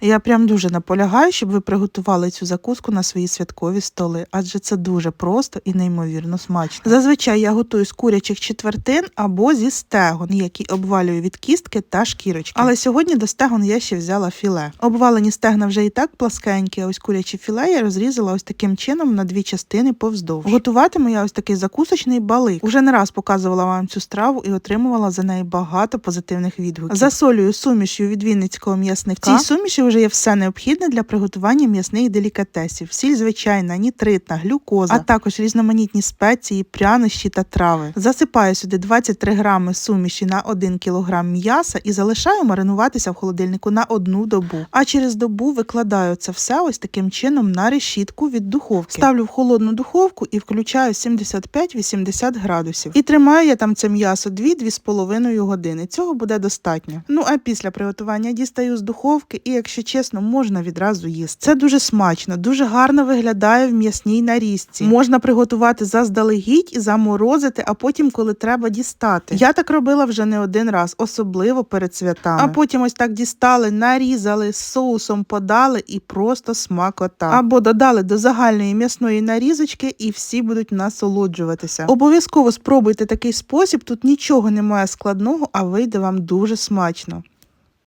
Я прям дуже наполягаю, щоб ви приготували цю закуску на свої святкові столи, адже це дуже просто і неймовірно смачно. Зазвичай я готую з курячих четвертин або зі стегон, які обвалюю від кістки та шкірочки. Але сьогодні до стегон я ще взяла філе. Обвалені стегна вже і так пласкенькі, а ось курячі філе я розрізала ось таким чином на дві частини повздовж. Готуватиму я ось такий закусочний балик. Уже не раз показувала вам цю страву і отримувала за неї багато позитивних відгуків. Засолюю сумішю від вінницького м'ясника. В цій суміші вже є все необхідне для приготування м'ясних делікатесів: сіль звичайна, нітритна, глюкоза, а також різноманітні спеції, прянощі та трави. Засипаю сюди 23 грами суміші на 1 кг м'яса і залишаю маринуватися в холодильнику на одну добу. А через добу викладаю це все ось таким чином на решітку від духовки. Ставлю в холодну духовку і включаю 75-80 градусів. І тримаю я там це м'ясо 2-2,5 години. Цього буде достатньо. Ну а після приготування дістаю з духовки і, якщо чесно, можна відразу їсти. Це дуже смачно, дуже гарно виглядає в м'ясній нарізці. Можна приготувати заздалегідь і заморозити, а потім, коли треба, дістати. Я так робила вже не один раз, особливо перед святами. А потім ось так дістали, нарізали, соусом подали і просто смакота. Або додали до загальної м'ясної нарізочки, і всі будуть насолоджуватися. Обов'язково спробуйте такий спосіб. Тут нічого немає складного, а вийде вам дуже смачно.